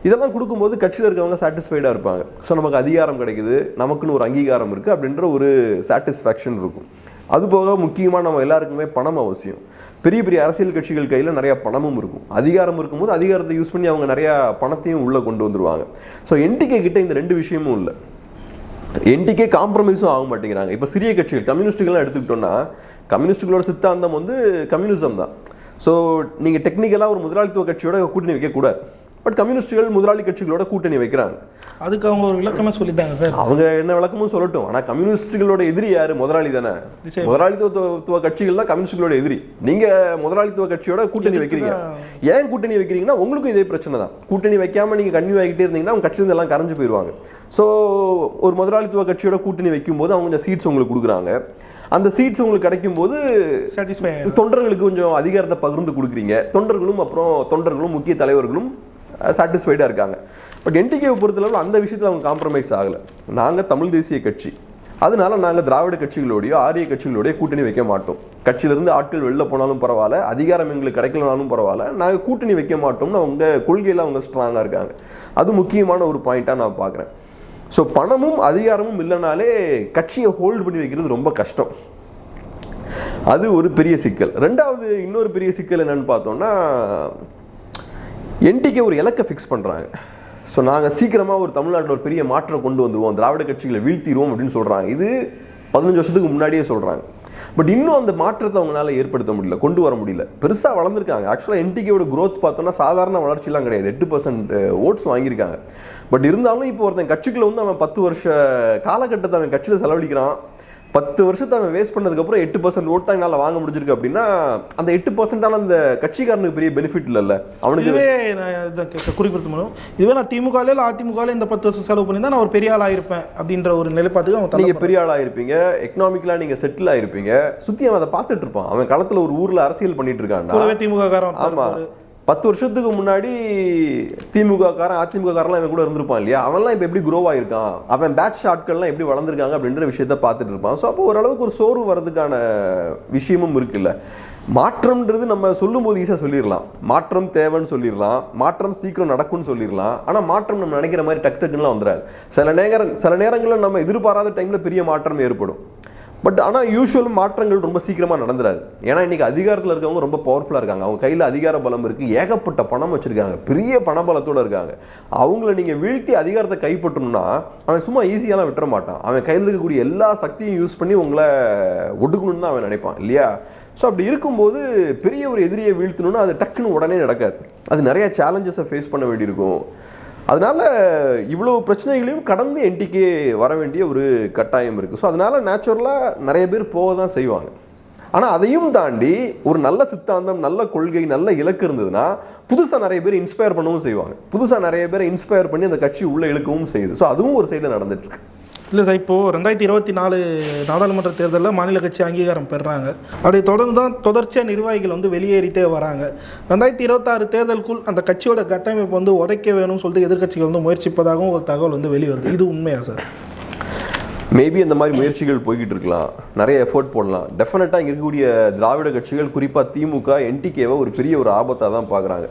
இதெல்லாம் கொடுக்கும்போது கட்சியில் இருக்கவங்க சாட்டிஸ்ஃபைடாக இருப்பாங்க. ஸோ நமக்கு அதிகாரம் கிடைக்குது. நமக்குன்னு ஒரு அங்கீகாரம் இருக்குது அப்படின்ற ஒரு சாட்டிஸ்ஃபேக்ஷன் இருக்கும். அது போக முக்கியமாக நம்ம எல்லாருக்குமே பணம் அவசியம். பெரிய பெரிய அரசியல் கட்சிகள் கையில் நிறைய பணமும் இருக்கும். அதிகாரம் இருக்கும்போது அதிகாரத்தை யூஸ் பண்ணி அவங்க நிறையா பணத்தையும் உள்ளே கொண்டு வந்துருவாங்க. ஸோ என்டிகே கிட்ட இந்த ரெண்டு விஷயமும் இல்லை. என்டிகே காம்ப்ரமைஸும் ஆக மாட்டேங்கிறாங்க. இப்போ சிறிய கட்சிகள் கம்யூனிஸ்ட்டுகள்லாம் எடுத்துக்கிட்டோன்னா கம்யூனிஸ்ட்டுகளோட சித்தாந்தம் வந்து கம்யூனிசம் தான். ஸோ நீங்கள் டெக்னிக்கலாக ஒரு முதலாளித்துவ கட்சியோட கூட்டணி வைக்கக்கூடாது. பட் கம்யூனிஸ்ட்டுகள் முதலாளி கட்சிகளோட கூட்டணி வைக்கிறாங்க. அதுக்கு அவங்க ஒரு விளக்கமே சொல்லித்தாங்க சார். அவங்க என்ன விளக்கமும் சொல்லட்டும். ஆனால் கம்யூனிஸ்ட்டுகளோட எதிரி யாரு? முதலாளி தானே. முதலாளித்துவ கட்சிகள் தான் கம்யூனிஸ்டுகளோட எதிரி. நீங்க முதலாளித்துவ கட்சியோட கூட்டணி வைக்கிறீங்க. ஏன் கூட்டணி வைக்கிறீங்கன்னா உங்களுக்கும் இதே பிரச்சனை தான். கூட்டணி வைக்காம நீங்க கன்னியூ ஆகிட்டே இருந்தீங்கன்னா அவங்க கட்சியில எல்லாம் கரைஞ்சு போயிடுவாங்க ஸோ ஒரு முதலாளித்துவ கட்சியோட கூட்டணி வைக்கும்போது அவங்க சீட்ஸ் உங்களுக்கு கொடுக்குறாங்க. அந்த சீட்ஸ் உங்களுக்கு கிடைக்கும் போது தொண்டர்களுக்கு கொஞ்சம் அதிகாரத்தை பகிர்ந்து கொடுக்குறீங்க. தொண்டர்களும் அப்புறம் தொண்டர்களும் முக்கிய தலைவர்களும் சாட்டிஸ்ஃபைடாக இருக்காங்க. பட் என்டிகேவை பொறுத்தளவில் அந்த விஷயத்தில் அவங்க காம்ப்ரமைஸ் ஆகலை. நாங்கள் தமிழ் தேசிய கட்சி. அதனால நாங்கள் திராவிட கட்சிகளோடையோ ஆரிய கட்சிகளோடையோ கூட்டணி வைக்க மாட்டோம். கட்சியிலிருந்து ஆட்கள் வெளில போனாலும் பரவாயில்ல அதிகாரம் எங்களுக்கு கிடைக்கலனாலும் பரவாயில்ல நாங்கள் கூட்டணி வைக்க மாட்டோம்னு அவங்க கொள்கையில் அவங்க ஸ்ட்ராங்காக இருக்காங்க. அது முக்கியமான ஒரு பாயிண்ட்டாக நான் பார்க்குறேன். ஸோ பணமும் அதிகாரமும் இல்லைனாலே கட்சியை ஹோல்டு பண்ணி வைக்கிறது ரொம்ப கஷ்டம். அது ஒரு பெரிய சிக்கல். ரெண்டாவது இன்னொரு பெரிய சிக்கல் என்னன்னு பார்த்தோம்னா என்டிகே ஒரு இலக்கை ஃபிக்ஸ் பண்ணுறாங்க ஸோ நாங்கள் சீக்கிரமாக ஒரு தமிழ்நாட்டில் ஒரு பெரிய மாற்றம் கொண்டு வந்துடுவோம் திராவிட கட்சிகளை வீழ்த்திடுவோம் அப்படின்னு சொல்கிறாங்க இது பதினஞ்சு வருஷத்துக்கு முன்னாடியே சொல்கிறாங்க பட் இன்னும் அந்த மாற்றத்தை அவங்களால ஏற்படுத்த முடியல கொண்டு வர முடியல. பெருசாக வளர்ந்துருக்காங்க. ஆக்சுவலாக என்டிகேவோட க்ரோத் பார்த்தோம்னா சாதாரண வளர்ச்சிலாம் கிடையாது. எட்டு பர்சன்ட் ஓட்ஸ் வாங்கியிருக்காங்க. பட் இருந்தாலும் இப்போ ஒருத்தன் கட்சிக்குள்ளே வந்து அவன் பத்து வருஷ காலகட்டத்தை அவன் கட்சியில் செலவழிக்கிறான். பத்து வருஷத்தை அவன் வேஸ்ட் பண்ணதுக்கப்புறம் எட்டு பர்சன்ட் ஓட் தான் என்னால் வாங்க முடிஞ்சிருக்கு அப்படின்னா அந்த எட்டு பர்சன்டால அந்த கட்சிக்காரனுக்கு பெரிய பெனிஃபிட் இல்லைல்ல? அவனுக்கு இதுவே நான் குறிப்பிடுத்த முடியும். இதுவே நான் திமுகல இல்லை அதிமுகல இந்த பத்து வருஷம் செலவு பண்ணி நான் ஒரு பெரிய ஆள் ஆயிருப்பேன் அப்படின்ற ஒரு நிலைப்பாட்டுக்கு அவங்க நீங்க தள்ளப்படுறாங்க. பெரிய ஆளா இருப்பீங்க எக்கனாமிக்கலா நீங்க செட்டில் ஆயிருப்பீங்க சுத்தி அவன் அதை பார்த்துட்டு இருப்பான். அவன் களத்துல ஒரு ஊர்ல அரசியல் பண்ணிட்டு இருக்கான்டா. கூடவே திமுக காரன் ஆமா பத்து வருஷத்துக்கு முன்னாடி திமுக காரன் அதிமுக காரன்லாம் இவன் கூட இருந்திருப்பான் இல்லையா? அவன்லாம் இப்போ எப்படி க்ரோ ஆகிருக்கான் அவன் பேட்ச் ஆட்கள்லாம் எப்படி வளர்ந்துருக்காங்க அப்படின்ற விஷயத்த பார்த்துட்டு இருப்பான். ஸோ அப்போ ஓரளவுக்கு ஒரு சோர்வு வர்றதுக்கான விஷயமும் இருக்குல்ல. மாற்றம்ன்றது நம்ம சொல்லும்போது ஈஸியாக சொல்லிடலாம். மாற்றம் தேவைன்னு சொல்லிடலாம். மாற்றம் சீக்கிரம் நடக்கும்னு சொல்லிடலாம். ஆனால் மாற்றம் நம்ம நினைக்கிற மாதிரி டக் டக்குன்னுலாம் வந்துடாது. சில நேரம் சில நேரங்களில் நம்ம எதிர்பாராத டைமில் பெரிய மாற்றம் ஏற்படும். பட் ஆனால் யூஷுவல் மாற்றங்கள் ரொம்ப சீக்கிரமாக நடந்துராது. ஏன்னா இன்றைக்கி அதிகாரத்தில் இருக்கவங்க ரொம்ப பவர்ஃபுல்லாக இருக்காங்க. அவங்க கையில் அதிகார பலம் இருக்குது ஏகப்பட்ட பணம் வச்சுருக்காங்க. பெரிய பணபலத்தோடு இருக்காங்க. அவங்கள நீங்கள் வீழ்த்தி அதிகாரத்தை கைப்பற்றணும்னா அவன் சும்மா ஈஸியாலாம் விட்டுற மாட்டான். அவன் கையில் இருக்கக்கூடிய எல்லா சக்தியும் யூஸ் பண்ணி உங்களை ஒடுக்கணும்னு தான் அவன் நினைப்பான். இல்லையா? ஸோ அப்படி இருக்கும்போது பெரிய ஒரு எதிரியை வீழ்த்தணும்னா அது டக்குன்னு உடனே நடக்காது. அது நிறைய சேலஞ்சஸை ஃபேஸ் பண்ண வேண்டியிருக்கும். அதனால் இவ்வளோ பிரச்சனைகளையும் கடந்து என்டிகே வர வேண்டிய ஒரு கட்டாயம் இருக்குது ஸோ அதனால் நேச்சுரலாக நிறைய பேர் போக தான் செய்வாங்க. ஆனால் அதையும் தாண்டி ஒரு நல்ல சித்தாந்தம் நல்ல கொள்கை நல்ல இலக்கு இருந்ததுன்னா புதுசாக நிறைய பேர் இன்ஸ்பயர் பண்ணவும் செய்வாங்க. புதுசாக நிறைய பேரை இன்ஸ்பயர் பண்ணி அந்த கட்சி உள்ளே இழுக்கவும் செய்யுது. ஸோ அதுவும் ஒரு சைடில் நடந்துட்டுருக்கு இல்லை சார் இப்போது ரெண்டாயிரத்தி இருபத்தி நாலு நாடாளுமன்ற தேர்தலில் மாநில கட்சி அங்கீகாரம் பெறுறாங்க அதை தொடர்ந்து தான் தொடர்ச்சியாக நிர்வாகிகள் வந்து வெளியேறிட்டே வராங்க. ரெண்டாயிரத்தி இருபத்தாறு தேர்தலுக்குள் அந்த கட்சியோட கட்டமைப்பு வந்து உதைக்க வேணும்னு சொல்லிட்டு எதிர்க்கட்சிகள் வந்து முயற்சிப்பதாகவும் ஒரு தகவல் வந்து வெளிவருது. இது உண்மையா சார்? மேபி அந்த மாதிரி முயற்சிகள் போய்கிட்டு இருக்கலாம். நிறைய எஃபோர்ட் போடலாம். டெஃபினட்டாக இங்கே இருக்கக்கூடிய திராவிட கட்சிகள் குறிப்பாக திமுக என்டிகேவை ஒரு பெரிய ஒரு ஆபத்தாக தான் பார்க்குறாங்க.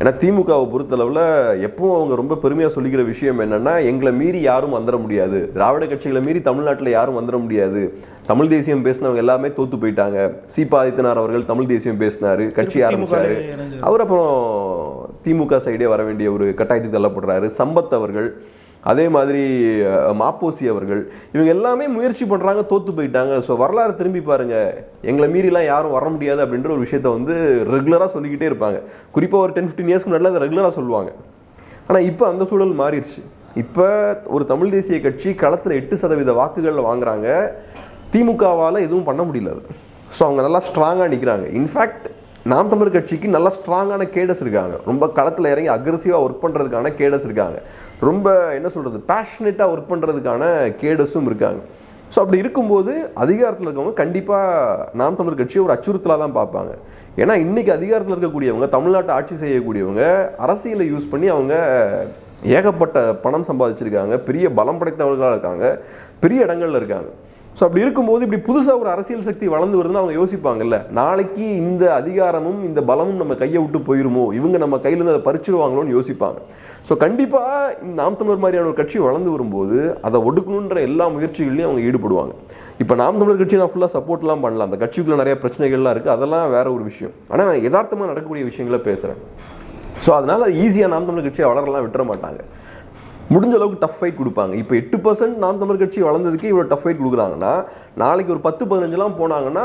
ஏன்னா திமுகவை பொறுத்தளவில் எப்பவும் அவங்க ரொம்ப பெருமையாக சொல்லிக்கிற விஷயம் என்னன்னா எங்களை மீறி யாரும் வந்துட முடியாது. திராவிட கட்சிகளை மீறி தமிழ்நாட்டில் யாரும் வந்துட முடியாது. தமிழ் தேசியம் பேசினவங்க எல்லாமே தோத்து போயிட்டாங்க. சீபா ஆதித்தனார் அவர்கள் தமிழ் தேசியம் பேசினாரு கட்சி இணைஞ்சாரு. அவர் அப்புறம் திமுக சைடே வர வேண்டிய ஒரு கட்டாயத்துக்கு தள்ளப்படுறாரு. சம்பத் அவர்கள் அதே மாதிரி மாப்போசி அவர்கள் இவங்க எல்லாமே முயற்சி பண்ணுறாங்க தோற்று போயிட்டாங்க. ஸோ வரலாறு திரும்பி பாருங்கள் எங்களை மீறிலாம் யாரும் வர முடியாது அப்படின்ற ஒரு விஷயத்த வந்து ரெகுலராக சொல்லிக்கிட்டே இருப்பாங்க. குறிப்பாக ஒரு டென் ஃபிஃப்டின் இயர்ஸ்க்கு முன்னாடி அதை ரெகுலராக சொல்லுவாங்க. ஆனால் இப்போ அந்த சூழல் மாறிடுச்சு. இப்போ ஒரு தமிழ் தேசிய கட்சி களத்தில் எட்டு சதவீத வாக்குகளில் வாங்குறாங்க. திமுகவால் எதுவும் பண்ண முடியல அது. ஸோ அவங்க நல்லா ஸ்ட்ராங்காக நிற்கிறாங்க இன்ஃபேக்ட் நாம் தமிழர் கட்சிக்கு நல்லா ஸ்ட்ராங்கான கேடஸ் இருக்காங்க. ரொம்ப களத்தில் இறங்கி அக்ரஸிவாக ஒர்க் பண்ணுறதுக்கான கேடஸ் இருக்காங்க. ரொம்ப என்ன சொல்கிறது பேஷனேட்டாக ஒர்க் பண்ணுறதுக்கான கேடஸும் இருக்காங்க. ஸோ அப்படி இருக்கும்போது அதிகாரத்தில் இருக்கவங்க கண்டிப்பாக நாம் தமிழர் கட்சியை ஒரு அச்சுறுத்தலாக தான் பார்ப்பாங்க. ஏன்னா இன்றைக்கி அதிகாரத்தில் இருக்கக்கூடியவங்க தமிழ்நாட்டை ஆட்சி செய்யக்கூடியவங்க அரசியலை யூஸ் பண்ணி அவங்க ஏகப்பட்ட பணம் சம்பாதிச்சிருக்காங்க பெரிய பலம் படைத்தவர்களாக இருக்காங்க பெரிய இடங்களில் இருக்காங்க. ஸோ அப்படி இருக்கும்போது இப்படி புதுசாக ஒரு அரசியல் சக்தி வளர்ந்து வருதுன்னு அவங்க யோசிப்பாங்கல்ல. நாளைக்கு இந்த அதிகாரமும் இந்த பலமும் நம்ம கையை விட்டு போயிருமோ? இவங்க நம்ம கையிலேருந்து அதை பறிச்சிருவாங்களோன்னு யோசிப்பாங்க. ஸோ கண்டிப்பாக இந்த நாம் தமிழர் மாதிரியான ஒரு கட்சி வளர்ந்து வரும்போது அதை ஒடுக்கணுன்ற எல்லா முயற்சிகள்லையும் அவங்க ஈடுபடுவாங்க. இப்போ நாம் தமிழர் கட்சி நான் ஃபுல்லாக சப்போர்ட்லாம் பண்ணலாம் அந்த கட்சிக்குள்ளே நிறைய பிரச்சனைகள்லாம் இருக்குது அதெல்லாம் வேற ஒரு விஷயம். ஆனால் நான் யதார்த்தமாக நடக்கக்கூடிய விஷயங்களை பேசுகிறேன் ஸோ அதனால் ஈஸியாக நாம் தமிழர் கட்சியை வளரலாம் விட்டுற மாட்டாங்க. முடிஞ்ச அளவுக்கு டஃப் ஃபைட் கொடுப்பாங்க. இப்போ எட்டு பர்சன்ட் நாம் தமிழர் கட்சி வளர்ந்ததுக்கு இவ்வளோ டஃப் ஃபைட் கொடுக்குறாங்கன்னா நாளைக்கு ஒரு பத்து பதினஞ்சுலாம் போனாங்கன்னா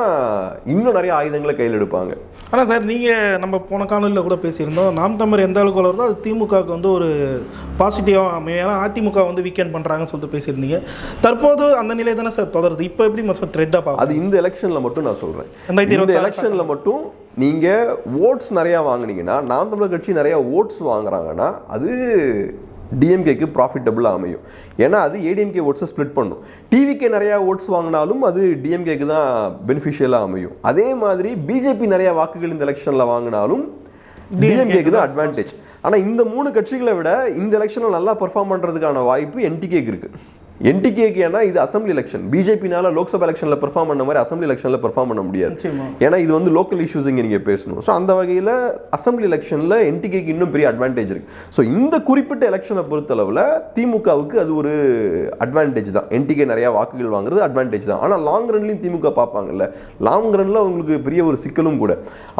இன்னும் நிறைய ஆயுதங்களை கையில் எடுப்பாங்க. ஆனால் சார் நீங்கள் நம்ம போன காணொலியில் கூட பேசியிருந்தோம் நாம் தமிழர் எந்த அளவுக்கு வளருதோ அது திமுகவுக்கு வந்து ஒரு பாசிட்டிவாக அமையும். ஏன்னா அதிமுக வந்து வீக்கெண்ட் பண்ணுறாங்கன்னு சொல்லிட்டு பேசியிருந்தீங்க. தற்போது அந்த நிலை தானே சார் தொடருது? இப்போ எப்படி மொத்தம் த்ரெட்டாக பார்க்கும் அது இந்த எலெக்ஷன்ல மட்டும் நான் ரெண்டாயிரத்தி இந்த எலெக்ஷன்ல மட்டும் நீங்க ஓட்ஸ் நிறைய வாங்குனீங்கன்னா நாம் தமிழர் கட்சி நிறைய ஓட்ஸ் வாங்குறாங்கன்னா அது டிஎம்கேக்கு ப்ராஃபிட்டபுளாக அமையும். ஏன்னா அது ஏடிஎம்கே ஓட்ஸை ஸ்ப்ளிட் பண்ணும். டிவிக்கே நிறைய ஓட்ஸ் வாங்கினாலும் அது டிஎம்கேக்கு தான் பெனிஃபிஷியலாக அமையும். அதே மாதிரி பிஜேபி நிறைய வாக்குகள் இந்த எலெக்ஷனில் வாங்கினாலும் டிஎம்கேக்கு தான் அட்வான்டேஜ் ஆனால் இந்த மூணு கட்சிகளை விட இந்த எலெக்ஷனில் நல்லா பெர்ஃபார்ம் பண்ணுறதுக்கான வாய்ப்பு என்டிகேக்கு இருக்கு. என்டிகேக்கு ஏன்னா இது அசம்பிளி எலெக்ஷன் பிஜேபினால லோக்சபா எலெக்ஷனில் பெர்ஃபார்ம் பண்ண மாதிரி அசம்பிளி எலெக்ஷனில் பெர்ஃபார்ம் பண்ண முடியாது. ஏன்னா இது வந்து லோக்கல் இஷ்யூஸ் இங்கே நீங்கள் பேசணும். ஸோ அந்த வகையில் அசம்பிளி எலெக்ஷனில் என்டிகேக்கு இன்னும் பெரிய அட்வான்டேஜ் இருக்கு. ஸோ இந்த குறிப்பிட்ட எலெக்ஷனை பொறுத்தளவில் திமுகவுக்கு அது ஒரு அட்வான்டேஜ் தான். என்டிகே நிறைய வாக்குகள் வாங்குறது அட்வான்டேஜ் தான். ஆனால் லாங் ரன்லையும் திமுக பார்ப்பாங்கல்ல. லாங் ரன்ல அவங்களுக்கு பெரிய ஒரு சிக்கலும் கூட.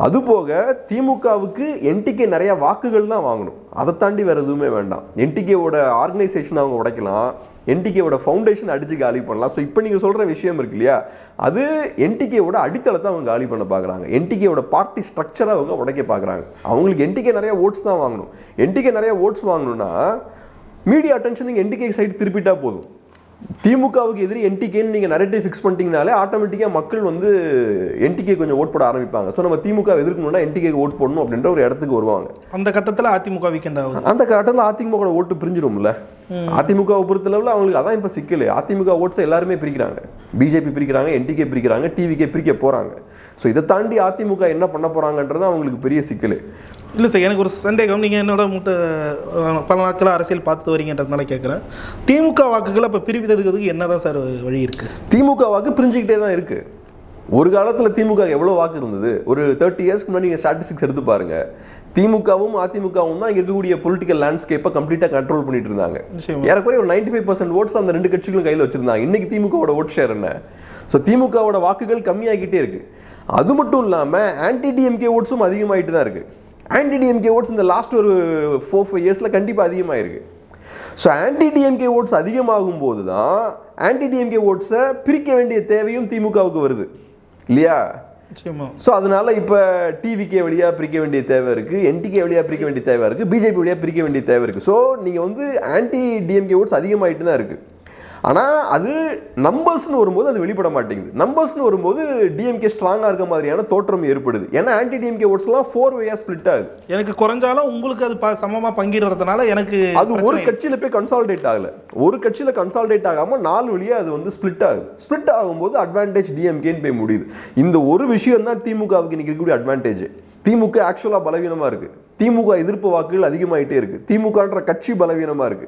அதுபோக திமுகவுக்கு என்டிகே நிறைய வாக்குகள் தான் வாங்கணும். அதை தாண்டி வேறு எதுவுமே வேண்டாம். என்டிகேவோட ஆர்கனைசேஷன் அவங்க உடைக்கலாம். என்டிகேவோட ஃபவுண்டேஷன் அடித்து காலி பண்ணலாம். ஸோ இப்போ நீங்கள் சொல்கிற விஷயம் இருக்கு இல்லையா? அது என்டிகேவோட அடித்தளத்தை அவங்க காலி பண்ண பார்க்குறாங்க என்டிகேவோட பார்ட்டி ஸ்ட்ரக்சரை அவங்க உடைக்க பார்க்குறாங்க அவங்களுக்கு என்டிகே நிறைய ஓட்ஸ் தான் வாங்கணும். என்டிகே நிறைய ஓட்ஸ் வாங்கணும்னா மீடியா அட்டென்ஷன் நீங்கள் என்டிகே சைடு திருப்பிட்டா போதும். திமுகவுக்கு எதிரி என்டிகேன்னு நீங்கள் நரேட்டிவ் ஃபிக்ஸ் பண்ணிட்டீங்கனாலே ஆட்டோமேட்டிக்காக மக்கள் வந்து என்டிகே கொஞ்சம் ஓட் போட ஆரம்பிப்பாங்க. ஸோ நம்ம திமுக எதிர்க்கணும்னா என்டிகே ஓட் போடணும் அப்படின்ற ஒரு இடத்துக்கு வருவாங்க. அந்த கட்டத்தில் அதிமுக வீக்கெண்ட் ஆகுது. அந்த கட்டத்தில் அதிமுக ஓட்டு பிரிஞ்சிடும்ல. அதிமுகவை பொறுத்தளவில் அவங்களுக்கு அதான் இப்போ சிக்கல். அதிமுக ஓட்ஸை எல்லாருமே பிரிக்கிறாங்க. பிஜேபி பிரிக்கிறாங்க என்டிகே பிரிக்கிறாங்க டிவிகே பிரிக்க போறாங்க. ஸோ இதை தாண்டி அதிமுக என்ன பண்ண போறாங்கன்றது அவங்களுக்கு பெரிய சிக்கல். இல்லை சார் எனக்கு ஒரு சந்தேகம். நீங்கள் என்னோட மூத்த பல நாட்களாக அரசியல் பார்த்து வரீங்கன்றதுனால கேட்குறேன் திமுக வாக்குகளை இப்போ பிரிவித்ததுக்கு என்னதான் சார் வழி இருக்குது திமுக வாக்கு பிரிஞ்சுக்கிட்டே தான் இருக்கு. ஒரு காலத்துல திமுக எவ்வளவு வாக்கு இருந்தது? ஒரு தேர்ட்டி இயர்ஸ்க்கு முன்னாடி நீங்க ஸ்டாட்டிஸ்டிக்ஸ் எடுத்து பாருங்க. திமுகவும் அதிமுகவும் தான் இங்க இருக்கக்கூடிய பொலிட்டிக்கல் லேண்ட்ஸ்கேப்பை கம்ப்ளீட்டா கண்ட்ரோல் பண்ணிட்டு இருந்தாங்க. ஏறக்குறைய ஒரு 95% ஃபைவ் பர்சன்ட் ஓட்ஸ் அந்த ரெண்டு கட்சிகளும் கையில் வச்சிருந்தாங்க. இன்னைக்கு திமுகவோட ஓட் ஷேர் என்ன? ஸோ திமுகவோட வாக்குகள் கம்மியாகிட்டே இருக்கு. அது மட்டும் இல்லாம ஆன்டி டிஎம்கே ஓட்ஸும் அதிகமாயிட்டு தான் இருக்கு. ஆன்டி டிஎம்கே ஓட்ஸ் இந்த லாஸ்ட் ஒரு ஃபோர் ஃபைவ் இயர்ஸ்ல கண்டிப்பா அதிகமாயிருக்கு. ஸோ ஆன்டி டிஎம்கே ஓட்ஸ் அதிகமாகும் போது தான் ஆன்டி டிஎம்கே ஓட்ஸை பிரிக்க வேண்டிய தேவையும் திமுகவுக்கு வருது. இல்லையா? ஸோ அதனால இப்போ டிவிகே வழியா பிரிக்க வேண்டிய தேவை இருக்கு என்டிகே வழியா பிரிக்க வேண்டிய தேவை இருக்கு பிஜேபி வழியா பிரிக்க வேண்டிய தேவை இருக்கு. ஸோ நீங்க வந்து ஆன்டி டிஎம்கே ஓட்ஸ் அதிகமாயிட்டு தான் இருக்கு. ஆனா அது நம்பர்ஸ்னு வரும்போது அது வெளிப்பட மாட்டேங்குது. நம்பர்ஸ்னு வரும்போது டிஎம்கே ஸ்ட்ராங்கா இருக்க மாதிரியான தோற்றம் ஏற்படுது. ஏன்னா ஆன்டி டிஎம்கே ஓட்ஸ்லாம் ஃபோர் வேயா ஸ்பிளிட் ஆகுது. எனக்கு குறைஞ்சாலும் உங்களுக்கு அது சமமாக பங்கிடுறதுனால எனக்கு அது ஒரு. கட்சியில போய் கன்சால்டேட் ஆகல. ஒரு கட்சியில கன்சால்டேட் ஆகாம நாலு வழியா அது வந்து ஸ்பிளிட் ஆகுது. ஸ்பிளிட் ஆகும்போது அட்வான்டேஜ் டிஎம்கேன்னு போய் முடியுது. இந்த ஒரு விஷயம் தான் திமுகவுக்கு இன்னைக்கு இருக்கக்கூடிய அட்வான்டேஜ் திமுக ஆக்சுவலா பலவீனமா இருக்கு. திமுக எதிர்ப்பு வாக்குகள் அதிகமாயிட்டே இருக்கு. திமுகன்ற கட்சி பலவீனமா இருக்கு.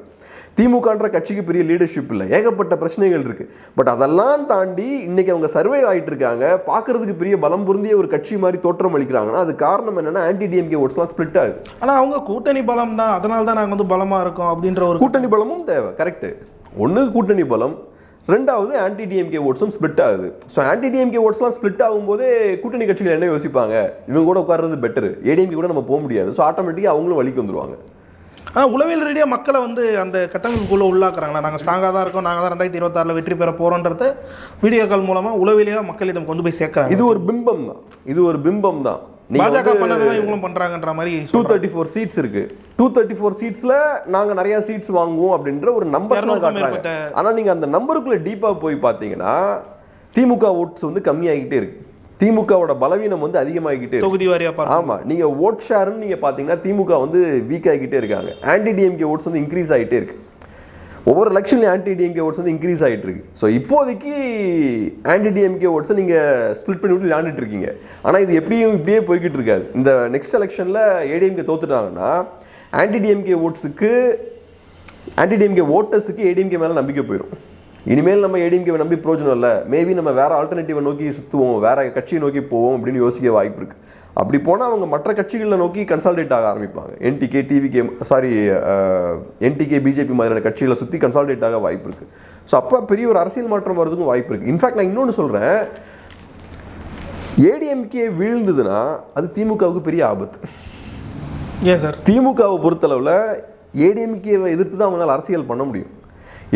திமுகன்ற கட்சிக்கு பெரிய லீடர்ஷிப் இல்லை. ஏகப்பட்ட பிரச்சனைகள் இருக்கு. பட் அதெல்லாம் தாண்டி இன்னைக்கு அவங்க சர்வே ஆயிட்டு இருக்காங்க. பார்க்கிறதுக்கு பெரிய பலம் பொருந்திய ஒரு கட்சி மாதிரி தோற்றம் அளிக்கிறாங்கன்னா அது காரணம் என்னன்னா ஆன்டி டிஎம்கே ஓட்ஸ்லாம் ஸ்பிளிட் ஆகுது. ஆனா அவங்க கூட்டணி பலம் தான். அதனால தான் நாங்க வந்து பலமா இருக்கோம் அப்படின்ற ஒரு கூட்டணி பலமும் தேவை. கரெக்ட் ஒன்று கூட்டணி பலம். ரெண்டாவது ஆன்டி டிஎம்கே ஓட்ஸும் ஸ்பிளிட் ஆகுது. ஸோ ஆன்டி டிஎம்கே ஓட்ஸ்லாம் ஸ்பிளிட் ஆகும்போதே கூட்டணி கட்சிகள் என்ன யோசிப்பாங்க? இவங்க கூட உட்கார்றது பெட்டர் ஏடிஎம்கே கூட நம்ம போக முடியாது. ஸோ ஆட்டோமேட்டிக்காக அவங்களும் வழிக்கு வந்துருவாங்க. ஆனா உளவியல் ரீதியா மக்களை வந்து அந்த கட்டமைப்புக்குள்ள உள்ளாக்குறாங்களா? நாங்க ஸ்ட்ராங்கா தான் இருக்கோம். நாங்க தான் ரெண்டாயிரத்தி இருபத்தாறுல வெற்றி பெற போறோன்றத வீடியோக்கள் மூலமா உளவியலா மக்கள் இதை கொண்டு போய் சேர்க்கறாங்க. இது ஒரு பிம்பம் தான். இது ஒரு பிம்பம் தான். பாஜக பண்ணதான் இவங்களும் பண்றாங்கன்ற மாதிரி டூ. தேர்ட்டி ஃபோர் சீட்ஸ் இருக்கு. டூ தேர்ட்டி ஃபோர் சீட்ஸ்ல நாங்க நிறைய சீட்ஸ் வாங்குவோம் அப்படின்ற ஒரு நம்பர் காட்டுறாங்க. ஆனா நீங்க அந்த நம்பருக்குள்ள டீப்பா போய் பாத்தீங்கன்னா திமுக ஓட்ஸ் வந்து கம்மியாகிட்டே இருக்கு. திமுகவோட பலவீனம் வந்து அதிகமாகிக்கிட்டே தொகுதி வாரியா பார்த்து ஆமா நீங்க ஓட் ஷேர்னு நீங்க பாத்தீங்கன்னா திமுக வந்து வீக் ஆகிக்கிட்டே இருக்காங்க. ஆன்டி டிஎம்கே ஓட்ஸ் வந்து இன்க்ரீஸ் ஆகிட்டே இருக்கு. ஒவ்வொரு எலெக்ஷன்லையும் ஆன்டி டிஎம்கே ஓட்ஸ் வந்து இன்க்ரீஸ் ஆகிட்டு இருக்கு. ஸோ இப்போதைக்கு ஆன்டி டிஎம்கே ஓட்ஸை நீங்க ஸ்ப்ளிட் பண்ணி விட்டு விளையாண்டுட்டு இருக்கீங்க. ஆனா இது எப்படியும் இப்படியே போய்கிட்டு இருக்காது. இந்த நெக்ஸ்ட் எலெக்ஷன்ல ஏடிஎம்கே தோத்துட்டாங்கன்னா ஆன்டி டிஎம்கே ஓட்ஸுக்கு ஆன்டி டிஎம்கே ஓட்டர்ஸுக்கு ஏடிஎம்கே மேல நம்பிக்கை போயிடும் இனிமேல் நம்ம ஏடிஎம்கேவை நம்பி பிரோஜனம் இல்லை. மேபி நம்ம வேற ஆல்டர்னேட்டிவை நோக்கி சுற்றுவோம் வேற கட்சியை நோக்கி போவோம் அப்படின்னு யோசிக்க வாய்ப்பு இருக்கு. அப்படி போனால் அவங்க மற்ற கட்சிகளை நோக்கி கன்சால்டேட் ஆக ஆரம்பிப்பாங்க. NTK TVK sorry NTK BJP மாதிரியான கட்சிகளை சுற்றி கன்சால்டேட் ஆக வாய்ப்பு இருக்கு. ஸோ அப்போ பெரிய ஒரு அரசியல் மாற்றம் வரதுக்கும் வாய்ப்பு இருக்கு. இன்ஃபேக்ட் நான் இன்னொன்று சொல்கிறேன் ஏடிஎம்கே வீழ்ந்ததுன்னா அது திமுகவுக்கு பெரிய ஆபத்து. ஏன் சார் திமுகவை பொறுத்தளவில் ஏடிஎம்கேவை எதிர்த்து தான் அவங்களால அரசியல் பண்ண முடியும்.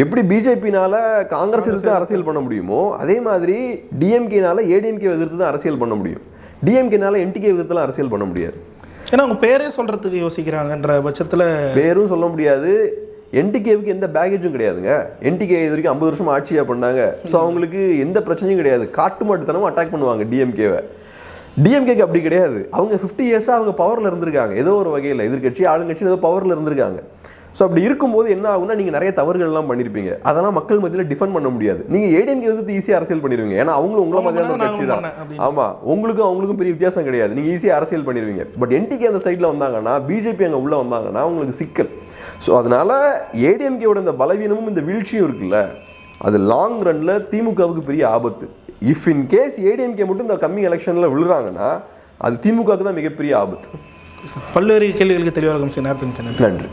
எப்படி பிஜேபினால காங்கிரஸ் எதிர்த்து அரசியல் பண்ண முடியுமோ அதே மாதிரி டிஎம்கேனால ஏடிஎம்கே எதிர்த்து தான் அரசியல் பண்ண முடியும். டிஎம்கேனால என்டிகே எதிர்த்துலாம் அரசியல் பண்ண முடியாது. ஏன்னா அவங்க பேரே சொல்றதுக்கு யோசிக்கிறாங்கன்ற பட்சத்துல பேரும் சொல்ல முடியாது. என்டிகேவுக்கு எந்த பேகேஜும் கிடையாதுங்க. என்டிகே இது வரைக்கும் ஐம்பது வருஷம் ஆட்சியாக பண்ணாங்க. ஸோ அவங்களுக்கு எந்த பிரச்சனையும் கிடையாது. காட்டு மாட்டுத்தனமும் அட்டாக் பண்ணுவாங்க டிஎம்கேவை டிஎம்கேக்கு அப்படி கிடையாது. அவங்க ஃபிஃப்டி இயர்ஸாக அவங்க பவரில் இருந்திருக்காங்க. ஏதோ ஒரு வகையில் எதிர்க்கட்சி ஆளுங்கட்சி ஏதோ பவரில் இருந்திருக்காங்க. ஸோ அப்படி இருக்கும்போது என்ன ஆகும்னா நீங்கள் நிறைய தவறுகள்லாம் பண்ணியிருப்பீங்க அதெல்லாம் மக்கள் மத்தியில் டிஃபெண்ட் பண்ண முடியாது. நீங்கள் ஏடிஎம்கே எதிர்த்து ஈஸியாக அரசியல் பண்ணிடுவீங்க ஏன்னா அவங்களும் உங்களை மாதிரியான ஒரு கட்சி தான். பண்ணேன் அப்படின்னு. ஆமா. உங்களுக்கும் அவங்களுக்கும் பெரிய வித்தியாசம் கிடையாது. நீங்க ஈஸியா அரசியல் பண்ணிடுவீங்க பட் என்டிகே அந்த சைடுல வந்தாங்கன்னா பிஜேபி அங்க உள்ள வந்தாங்கன்னா உங்களுக்கு சிக்கல். ஸோ அதனால ஏடிஎம்கேவோட இந்த பலவீனமும் இந்த வீழ்ச்சியும் இருக்குல்ல அது லாங் ரன்ல திமுகவுக்கு பெரிய ஆபத்து. இஃப் இன் கேஸ் ஏடிஎம்கே மட்டும் இந்த கம்மிங் எலெக்ஷன்ல விழுறாங்கன்னா அது திமுகவுக்கு தான் மிகப்பெரிய ஆபத்து. பல்வேறு கேள்விகளுக்கு தெளிவாக நேரத்தின் நன்றி.